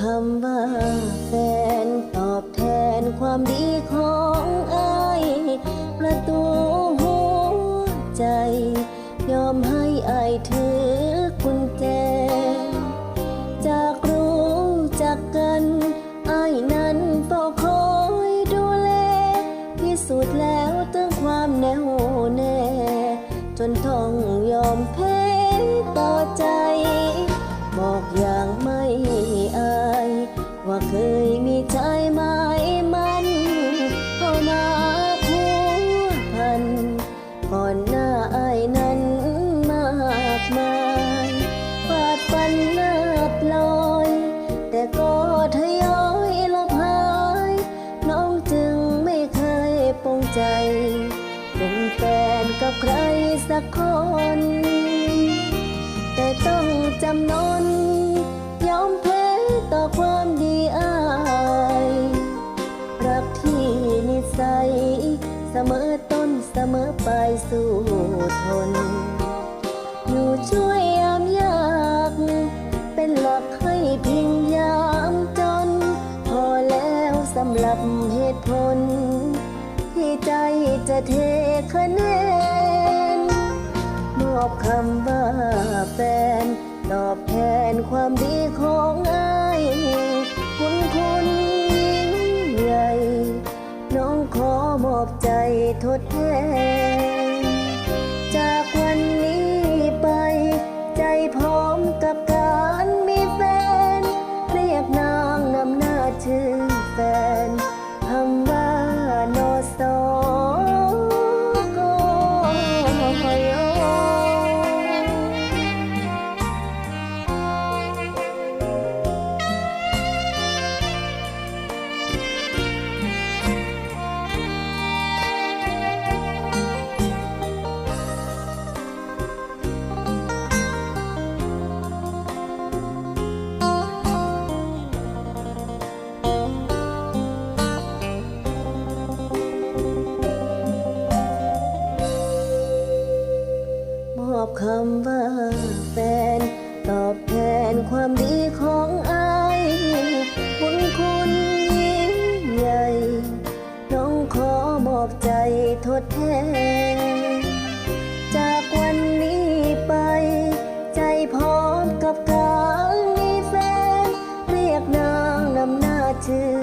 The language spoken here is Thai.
คำว่าแฟนตอบแทนความดีของอายประตูหัวใจ ยอมให้อายถือกุญแจ จากรู้จักกันอายนั้นเฝ้าคอยดูแลพิสูจน์แล้วตั้งความแน่วแน่ จนต้องยอมแพ้ ใจ เป็นแฟนกับใครสักคน แต่ต้องจำนนยอมแพ้ต่อความดีอายรักที่นิสัย เสมอต้นเสมอปลายสู่ทน อยู่ช่วยยามยาก เป็นหลักให้พิงยามจน พอแล้วสำหรับเหตุผล ใจจะเทคะแนน มอบคำว่าแฟน ตอบแทนความดีของอายคุณคุณยิ่งใหญ่ น้องขอมอบใจทดแทน บคำว่าแฟน ตอบแทนความดีของอายบุญคุณยิ่งใหญ่ น้องขอมอบใจทดแทน จากวันนี้ไป ใจพร้อมกับการมีแฟน เรียกนางนำหน้าชื่อ